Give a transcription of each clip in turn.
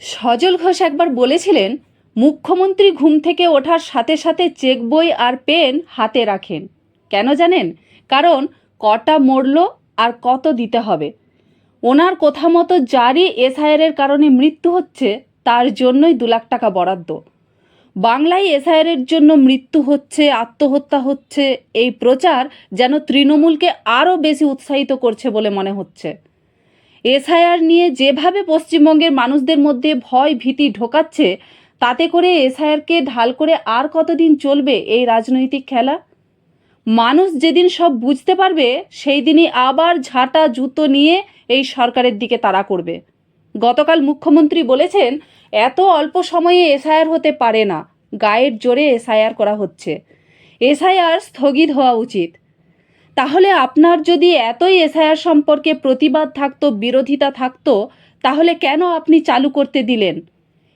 সজল ঘোষ একবার বলেছিলেন, মুখ্যমন্ত্রী ঘুম থেকে ওঠার সাথে সাথে চেক বই আর পেন হাতে রাখেন। কেন জানেন? কারণ কটা মরল আর কত দিতে হবে। ওনার কথা মতো জারি এসআইআরের কারণে মৃত্যু হচ্ছে, তার জন্যই দু লাখ টাকা বরাদ্দ। বাংলায় এসআইআরের জন্য মৃত্যু হচ্ছে, আত্মহত্যা হচ্ছে, এই প্রচার যেন তৃণমূলকে আরও বেশি উৎসাহিত করছে বলে মনে হচ্ছে। এসআইআর নিয়ে যেভাবে পশ্চিমবঙ্গের মানুষদের মধ্যে ভয় ভীতি ঢোকাচ্ছে, তাতে করে এসআইআরকে ঢাল করে আর কতদিন চলবে এই রাজনৈতিক খেলা? মানুষ যেদিন সব বুঝতে পারবে, সেই দিনই আবার ঝাঁটা জুতো নিয়ে এই সরকারের দিকে তাড়া করবে। গতকাল মুখ্যমন্ত্রী বলেছেন, এত অল্প সময়ে এসআইআর হতে পারে না, গায়ের জোরে এসআইআর করা হচ্ছে। এসআইআর স্থগিত হওয়া উচিত। তাহলে আপনার যদি এতই এসআইআর সম্পর্কে প্রতিবাদ থাকতো, বিরোধিতা থাকতো, তাহলে কেন আপনি চালু করতে দিলেন?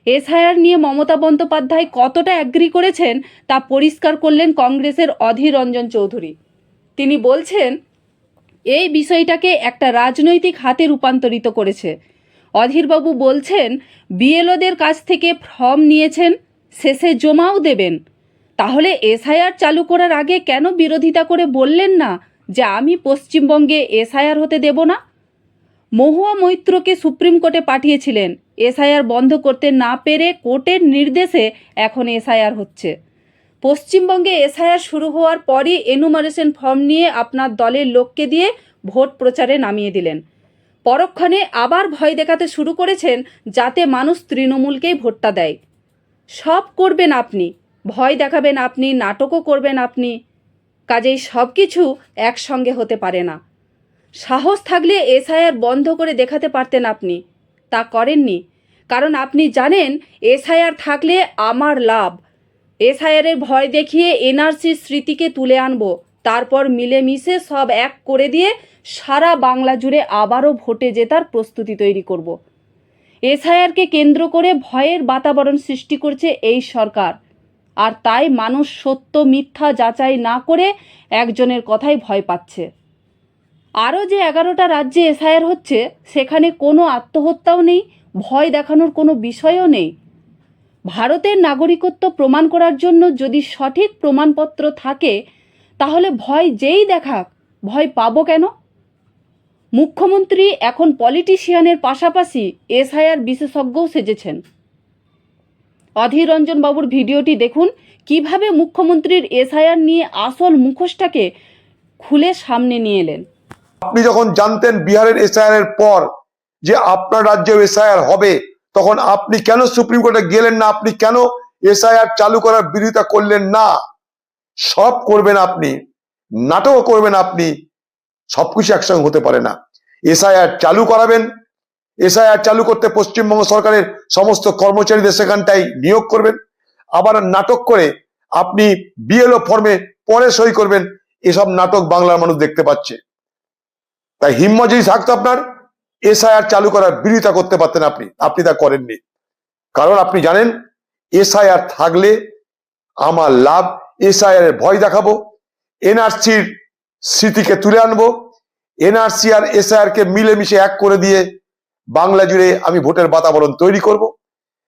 এসআইআর নিয়ে মমতা বন্দ্যোপাধ্যায় কতটা অ্যাগ্রি করেছেন তা পরিষ্কার করলেন কংগ্রেসের অধীর রঞ্জন চৌধুরী। তিনি বলছেন, এই বিষয়টাকে একটা রাজনৈতিক হাতে রূপান্তরিত করেছে। অধীরবাবু বলছেন, বিএলওদের কাছ থেকে ফর্ম নিয়েছেন, শেষে জমাও দেবেন। তাহলে এসআইআর চালু করার আগে কেন বিরোধিতা করে বললেন না? যে আমি পশ্চিমবঙ্গে এসআইআর হতে দেব না? মহুয়া মৈত্রকে সুপ্রিম কোর্টে পাঠিয়েছিলেন। এসআইআর বন্ধ করতে না পেরে কোর্টের নির্দেশে এখন এসআইআর হচ্ছে। পশ্চিমবঙ্গে এসআইআর শুরু হওয়ার পরই এনুমারেশন ফর্ম নিয়ে আপনার দলের লোককে দিয়ে ভোট প্রচারে নামিয়ে দিলেন। পরক্ষণে আবার ভয় দেখাতে শুরু করেছেন যাতে মানুষ তৃণমূলকেই ভোটটা দেয়। সব করবেন আপনি, ভয় দেখাবেন আপনি, নাটকও করবেন আপনি। কাজেই সব কিছু একসঙ্গে হতে পারে না। সাহস থাকলে এসআইআর বন্ধ করে দেখাতে পারতেন আপনি। তা করেননি। কারণ আপনি জানেন, এসআইআর থাকলে আমার লাভ। এসআইআরের ভয় দেখিয়ে এনআরসির স্মৃতিকে তুলে আনব। তারপর মিলেমিশে সব এক করে দিয়ে সারা বাংলা জুড়ে আবারও ভোটে জেতার প্রস্তুতি তৈরি করব। এসআইআরকে কেন্দ্র করে ভয়ের বাতাবরণ সৃষ্টি করছে এই সরকার। আর তাই মানুষ সত্য মিথ্যা যাচাই না করে একজনের কথাই ভয় পাচ্ছে। আরও যে এগারোটা রাজ্যে এসআইআর হচ্ছে, সেখানে কোনো আত্মহত্যাও নেই, ভয় দেখানোর কোনো বিষয়ও নেই। ভারতের নাগরিকত্ব প্রমাণ করার জন্য যদি সঠিক প্রমাণপত্র থাকে, তাহলে ভয় যেই দেখাক, ভয় পাবো কেন? মুখ্যমন্ত্রী এখন পলিটিশিয়ানের পাশাপাশি এসআইআর বিশেষজ্ঞও সেজেছেন। অধীর রঞ্জন বাবুর ভিডিওটি দেখুন। কীভাবে মুখ্যমন্ত্রীর এসআইআর নিয়ে আসল মুখোশটাকে খুলে সামনে নিয়ে এলেন। আপনি যখন জানতেন বিহারের এসআইআর এর পর যে আপনার রাজ্যে এসআইআর হবে, তখন আপনি কেন সুপ্রিম কোর্টে গেলেন না? আপনি কেন এসআইআর চালু করার বিরোধিতা করলেন না? সব করবেন আপনি নাটক করবেন আপনি, সবকিছু একসঙ্গে হতে পারে না। এসআইআর চালু করাবেন এসআইআর চালু করতে পশ্চিমবঙ্গ সরকারের সমস্ত কর্মচারীদের সেখানটাই নিয়োগ করবেন। আবার নাটক করে আপনি বিএলও ফর্মে পরে সই করবেন, এসব নাটক বাংলার মানুষ দেখতে পাচ্ছে। তাই হিম্মত যদি থাকতো আপনার, এসআইআর চালু করার বিরোধিতা করতে পারতেন আপনি আপনি তা করেননি। কারণ আপনি জানেন, এসআইআর থাকলে আমার লাভ, এসআইআর এর ভয় দেখাবো, এনআরসির স্মৃতিকে তুলে আনব, এনআরসি আর এসআইআর কে মিলেমিশে এক করে দিয়ে বাংলা জুড়ে আমি ভোটের বাতাবরণ তৈরি করব।